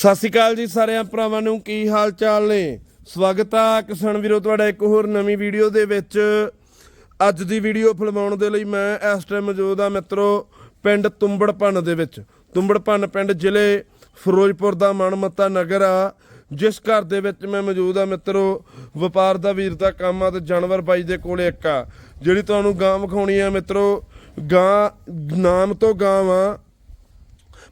ਸਤਿ ਸ਼੍ਰੀ ਅਕਾਲ ਜੀ ਸਾਰਿਆਂ ਭਰਾਵਾਂ ਨੂੰ, ਕੀ ਹਾਲ ਚਾਲ ਨੇ? ਸਵਾਗਤ ਆ ਕਿਸਾਨ ਵੀਰੋ, ਤੁਹਾਡਾ ਇੱਕ ਹੋਰ ਨਵੀਂ ਵੀਡੀਓ ਦੇ ਵਿੱਚ। ਅੱਜ ਦੀ ਵੀਡੀਓ ਫਿਲਮਾਉਣ ਦੇ ਲਈ ਮੈਂ ਇਸ ਟਾਈਮ ਮੌਜੂਦ ਆ ਮਿੱਤਰੋ, ਪਿੰਡ ਤੁੰਬੜਪਨ ਦੇ ਵਿੱਚ। ਤੁੰਬੜਪਨ ਪਿੰਡ ਜ਼ਿਲ੍ਹੇ ਫਿਰੋਜ਼ਪੁਰ ਦਾ ਮਨਮੱਤਾ ਨਗਰ ਆ। ਜਿਸ ਘਰ ਦੇ ਵਿੱਚ ਮੈਂ ਮੌਜੂਦ ਆ ਮਿੱਤਰੋ, ਵਪਾਰ ਦਾ ਵੀਰ ਦਾ ਕੰਮ ਆ ਤੇ ਜਾਨਵਰ ਬਾਈ ਦੇ ਕੋਲੇ ਇੱਕ ਆ। ਜਿਹੜੀ ਤੁਹਾਨੂੰ ਗਾਂ ਵਿਖਾਉਣੀ ਆ ਮਿੱਤਰੋ, ਗਾਂ, ਨਾਮ ਤੋਂ ਗਾਂ ਆ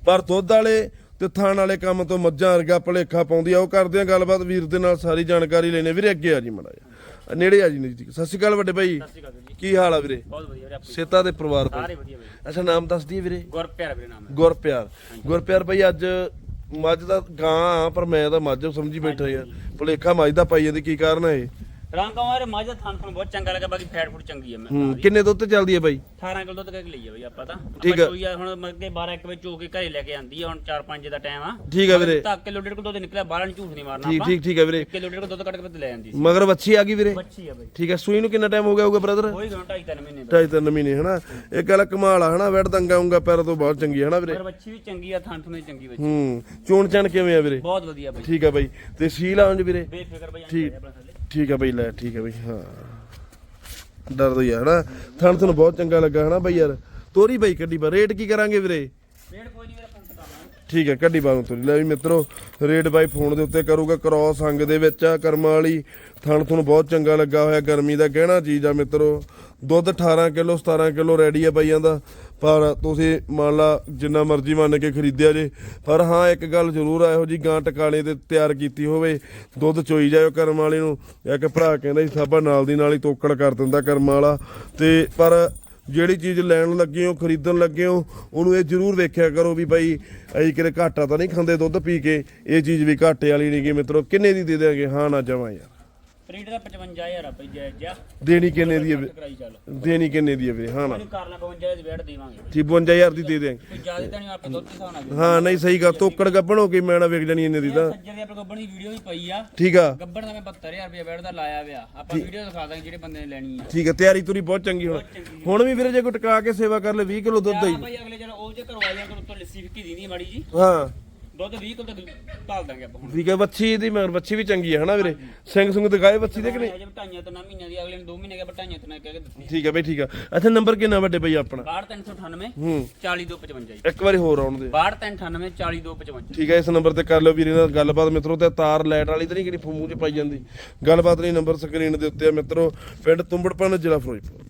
ਪਰ ਦੁੱਧ ਵਾਲੇ ਤੇ ਥਾਣ ਵਾਲੇ ਕੰਮ ਤੋਂ ਮੱਝਾਂ ਵਰਗਾ ਭਲੇਖਾ ਪਾਉਂਦੀ ਆ ਉਹ ਕਰਦੇ ਆ ਗੱਲਬਾਤ ਵੀਰ ਦੇ ਨਾਲ ਸਾਰੀ ਜਾਣਕਾਰੀ ਲੈਣੇ ਵੀਰੇ ਅੱਗੇ ਆ ਜੀ ਮੜਾ ਜਾ ਨੇੜੇ ਆ ਜੀ ਨਜ਼ਦੀਕ। ਸਤਿ ਸ਼੍ਰੀ ਅਕਾਲ ਵੱਡੇ ਭਾਈ। ਸਤਿ ਸ਼੍ਰੀ ਅਕਾਲ ਜੀ। ਕੀ ਹਾਲ ਆ ਵੀਰੇ? ਬਹੁਤ ਵਧੀਆ ਵੀਰੇ ਆਪਣੀ ਸੇਤਾ ਦੇ ਪਰਿਵਾਰ ਸਾਰੇ ਤੋਂ ਵਧੀਆ ਵੀਰੇ। ਅੱਛਾ ਨਾਮ ਦੱਸ ਦਈਏ ਵੀਰੇ। ਗੁਰਪਿਆਰ ਵੀਰੇ ਨਾਮ ਹੈ। ਗੁਰਪਿਆਰ। ਗੁਰਪਿਆਰ ਭਾਈ ਅੱਜ ਮੱਝ ਦਾ ਗਾਂ ਆ ਪਰ ਮੈਂ ਤਾਂ ਮੱਝ ਸਮਝੀ ਬੈਠਾ ਯਾਰ ਭਲੇਖਾ ਮੱਝ ਦਾ ਪਾਈ ਜਾਂਦੀ ਕੀ ਕਾਰਨ ਹੈ ਇਹ? ਰੰਗ ਆਵਾਰੇ ਮਾਝਾ ਥਾਨ ਥਾਨ ਬਹੁਤ ਚੰਗਾ ਲੱਗਾ ਬਾਕੀ ਫੈਟ ਫੂਡ ਚੰਗੀ ਹੈ ਮੈਂ ਹੂੰ ਕਿੰਨੇ ਦੁੱਧ ਤੇ ਚੱਲਦੀ ਹੈ ਬਾਈ? 18 ਕਿਲੋ ਦੁੱਧ ਕਹਿ ਕੇ ਲਈ ਆ ਬਈ ਆਪਾਂ ਤਾਂ। ਠੀਕ ਆ। ਕੋਈ ਆ ਹੁਣ ਮੱਗੇ 12 1 ਵਜੇ ਚੋ ਕੇ ਘਰੇ ਲੈ ਕੇ ਆਂਦੀ ਆ ਹੁਣ 4-5 ਦਾ ਟਾਈਮ ਆ। ਠੀਕ ਆ ਵੀਰੇ। ਤਾਂ ਕਿਲੋ ਡੇਢ ਕਿਲੋ ਦੁੱਧ ਨਿਕਲਿਆ ਬਾਹਰ ਨੂੰ ਝੂਠ ਨਹੀਂ ਮਾਰਨਾ ਠੀਕ ਆਪਾਂ। ਠੀਕ ਠੀਕ ਹੈ ਵੀਰੇ। ਕਿਲੋ ਡੇਢ ਕਿਲੋ ਦੁੱਧ ਕੱਢ ਕੇ ਤੇ ਲੈ ਜਾਂਦੀ ਸੀ। ਮਗਰ ਬੱਚੀ ਆ ਗਈ ਵੀਰੇ? ਬੱਚੀ ਆ ਬਈ। ਠੀਕ ਹੈ ਸੂਈ ਨੂੰ ਕਿੰਨਾ ਟਾਈਮ ਹੋ ਗਿਆ ਹੋਊਗਾ ਬ੍ਰਦਰ ਕੋਈ ਘੰਟਾ ਹੀ ਤਿੰਨ ਮਹੀਨੇ ਢਾਈ ਤਿੰਨ ਮਹੀਨੇ ਹਨਾ? ਇਹ ਗੱਲ ਕਮਾਲ ਆ ਹਨਾ? ਵੈਟ ਦੰਗਾ ਉਂਗਾ ਪੈਰ ਤੋਂ ਬਹੁਤ ਚੰਗੀ ਹੈ ਹਨਾ ਵੀਰੇ? ਪਰ ਬੱਚੀ ਵੀ ਚੰਗੀ ਆ ਥਾਨ ਥਾਨ ਚੰਗੀ ਬੱਚੀ ਹੂੰ ਚੋਣ ਚਣ ਕਿਵੇਂ ਆ ਵੀਰੇ? ਬਹੁਤ ਵਧੀਆ ਬਈ। ਠੀਕ ਆ ਬਾਈ। ਤੇ ਸੀਲ ਆਉਂਜ ਵੀਰੇ? ਬੇਫਿਕਰ ਬਈ ਠੀਕ। ਠੀਕ ਆ ਬਾਈ, ਲੈ ਠੀਕ ਆ ਬਾਈ, ਹਾਂ। ਡਰਦਾ ਹੀ ਆ, ਹਨਾ? ਥਣ ਤੁਹਾਨੂੰ ਬਹੁਤ ਚੰਗਾ ਲੱਗਾ, ਹਨਾ ਬਾਈ ਯਾਰ? ਤੋਰੀ ਬਾਈ ਕੱਢੀ ਬਾ ਰੇਟ ਕੀ ਕਰਾਂਗੇ ਵੀਰੇ? ਰੇਟ ਕੋਈ ਨਹੀਂ ਮੇਰਾ ਠੀਕ ਹੈ, ਕੱਢੀ ਬਾਹੋਂ ਤੋਰੀ। ਲੈ ਵੀ ਮਿੱਤਰੋ ਰੇਟ ਬਾਈ ਫੋਨ ਦੇ ਉੱਤੇ ਕਰੂਗਾ ਕ੍ਰੋਸ ਅੰਗ ਦੇ ਵਿੱਚ ਆ, ਕਰਮਾਂ ਵਾਲੀ। ਥਣ ਤੁਹਾਨੂੰ ਬਹੁਤ ਚੰਗਾ ਲੱਗਾ ਹੋਇਆ ਗਰਮੀ ਦਾ, ਗਹਿਣਾ ਚੀਜ਼ ਆ ਮਿੱਤਰੋ। ਦੁੱਧ 18 ਕਿਲੋ 17 ਕਿਲੋ ਰੈਡੀ ਆ ਬਾਈਆਂ ਦਾ। ਪਰ ਤੁਸੀਂ ਮੰਨ ਲਾ, ਜਿੰਨਾ ਮਰਜ਼ੀ ਮੰਨ ਕੇ ਖਰੀਦਿਆ ਜੇ। ਪਰ ਹਾਂ, ਇੱਕ ਗੱਲ ਜ਼ਰੂਰ ਆ, ਇਹੋ ਜੀ ਗਾਂ ਟਕਾਲੇ ਤੇ ਤਿਆਰ ਕੀਤੀ ਹੋਵੇ, ਦੁੱਧ ਚੋਈ ਜਾਇਓ ਕਰਮ ਵਾਲੇ ਨੂੰ। ਇੱਕ ਭਰਾ ਕਹਿੰਦਾ ਸੀ ਸਾਬਾ ਨਾਲ ਦੀ ਨਾਲ ਹੀ ਤੋਕੜ ਕਰ ਦਿੰਦਾ ਕਰਮ ਵਾਲਾ। ਤੇ ਪਰ ਜਿਹੜੀ ਚੀਜ਼ ਲੈਣ ਲੱਗੇ ਹੋ, ਖਰੀਦਣ ਲੱਗੇ ਹੋ, ਉਹਨੂੰ ਇਹ ਜ਼ਰੂਰ ਵੇਖਿਆ ਕਰੋ ਵੀ ਭਾਈ ਅਸੀਂ ਕਿਤੇ ਘਾਟਾ ਤਾਂ ਨਹੀਂ ਖਾਂਦੇ ਦੁੱਧ ਪੀ ਕੇ, ਇਹ ਚੀਜ਼ ਵੀ ਘਾਟੇ ਵਾਲੀ ਨਹੀਂ ਗੀ ਮਿੱਤਰੋ, ਕਿੰਨੇ ਦੀ ਦੇ ਦਿਆਂਗੇ? ਹਾਂ ਨਾ ਜਮਾ ਯਾਰ। ਰੇਟ ਦਾ 55000 ਆ ਬਈ ਜੈ ਜਾ ਦੇਣੀ ਕਿੰਨੇ ਦੀ ਹੈ ਵੀ- ਕਰਾਈ ਚੱਲ। ਦੇਣੀ ਕਿੰਨੇ ਦੀ ਹੈ ਵੀਰੇ? ਹਾਂ ਨਾ। ਮੈਨੂੰ ਕਰ ਲਾ 52 ਦੀ ਵੇੜ ਦੇਵਾਂਗੇ। ਠੀਕ 52000 ਦੀ ਦੇ ਦਿਆਂਗੇ। ਕੋਈ ਜ਼ਿਆਦਾ ਤਾਂ ਨਹੀਂ ਆਪਾਂ ਦੁੱਧ ਹਿਸਾਬ ਨਾਲ ਹਾਂ ਨਹੀਂ ਸਹੀ ਗੱਲ ਤੋਕੜ ਗੱਬਣ ਹੋ ਕੇ ਮੈਂ ਨਾ ਵਿਕ ਜਾਣੀ ਇੰਨੇ ਦੀ ਤਾਂ। ਸੱਜਰ ਦੀ ਆਪਣੇ ਗੱਬਣ ਦੀ ਵੀਡੀਓ ਵੀ ਪਈ ਆ। ਠੀਕ ਆ। ਗੱਬਣ ਦਾ ਮੈਂ 72000 ਰੁਪਏ ਵੇੜ ਦਾ ਲਾਇਆ ਵਿਆ ਆਪਾਂ ਵੀਡੀਓ ਦਿਖਾ ਦਾਂਗੇ ਜਿਹੜੇ ਬੰਦੇ ਨੇ ਲੈਣੀ ਆ। ਠੀਕ ਆ ਤਿਆਰੀ ਤੁਰੀ ਬਹੁਤ ਚੰਗੀ ਹੁਣ। ਹੁਣ ਵੀ ਵੀਰੇ ਜੇ ਕੋਈ ਟਕਾ ਕੇ ਸੇਵਾ ਕਰ ਲੈ 20 ਕਿਲੋ ਦੁੱਧ ਆ ਹੀ। ਭਾਈ ਅਗਲੇ ਚਲ ਉਹ ਜੇ ਕਰਵਾਈਆਂ ਕਰ ਉੱਤੋਂ ਲੱਸੀ ਫਿੱਕੀ ਦਿੰਦੀ ਮਾੜੀ ਜੀ। ਹਾਂ। ਦੁੱਧ 20 ਕਿਲੋ ਤੱਕ ਢਾਲ ਦਾਂਗੇ ਆਪਾਂ ਹੁਣ। ਠੀਕ ਹੈ ਬੱਚੀ ਦੀ ਮਗਰ ਬੱਚੀ ਵੀ ਚੰਗੀ ਹੈ ਹਨਾ ਵੀਰੇ? ਸਿੰਘ ਸੁੰਗ ਦਿਖਾਏ ਬੱਚੀ ਦੇ ਕਿ ਨਹੀਂ? ਅਜੇ ਬਟਾਈਆਂ ਤਾਂ ਨਾ ਮਹੀਨਿਆਂ ਦੀ ਅਗਲੇ ਨੂੰ 2 ਮਹੀਨੇ ਕੇ ਬਟਾਈਆਂ ਤਾਂ ਨਾ ਕਹਿ ਕੇ ਦਿੱਤੀ ਠੀਕ ਹੈ ਬਈ ਠੀਕ ਆ। ਅੱਛਾ ਨੰਬਰ ਕਿੰਨਾ ਵੱਡੇ ਬਈ ਆਪਣਾ? 62398 ਹੂੰ। 40255 ਜੀ। ਇੱਕ ਵਾਰੀ ਹੋਰ ਆਉਣ ਦੇ। 62398 40255 ਠੀਕ ਹੈ ਇਸ ਨੰਬਰ ਤੇ ਕਰ ਲਿਓ ਵੀਰੇ ਨਾਲ ਗੱਲਬਾਤ। ਮਿੱਤਰੋ ਤੇ ਤਾਰ ਲਾਈਟ ਵਾਲੀ ਤਾਂ ਨਹੀਂ ਕਿਹੜੀ ਮੂੰਹ 'ਚ ਪਾਈ ਜਾਂਦੀ। ਗੱਲਬਾਤ ਨਹੀਂ ਨੰਬਰ ਸਕਰੀਨ ਦੇ ਉੱਤੇ ਆ ਮਿੱਤਰੋ ਪਿੰਡ ਤੁੰਬੜਪਨ ਜ਼ਿਲ੍ਹਾ ਫਿਰੋਜ਼ਪੁਰ।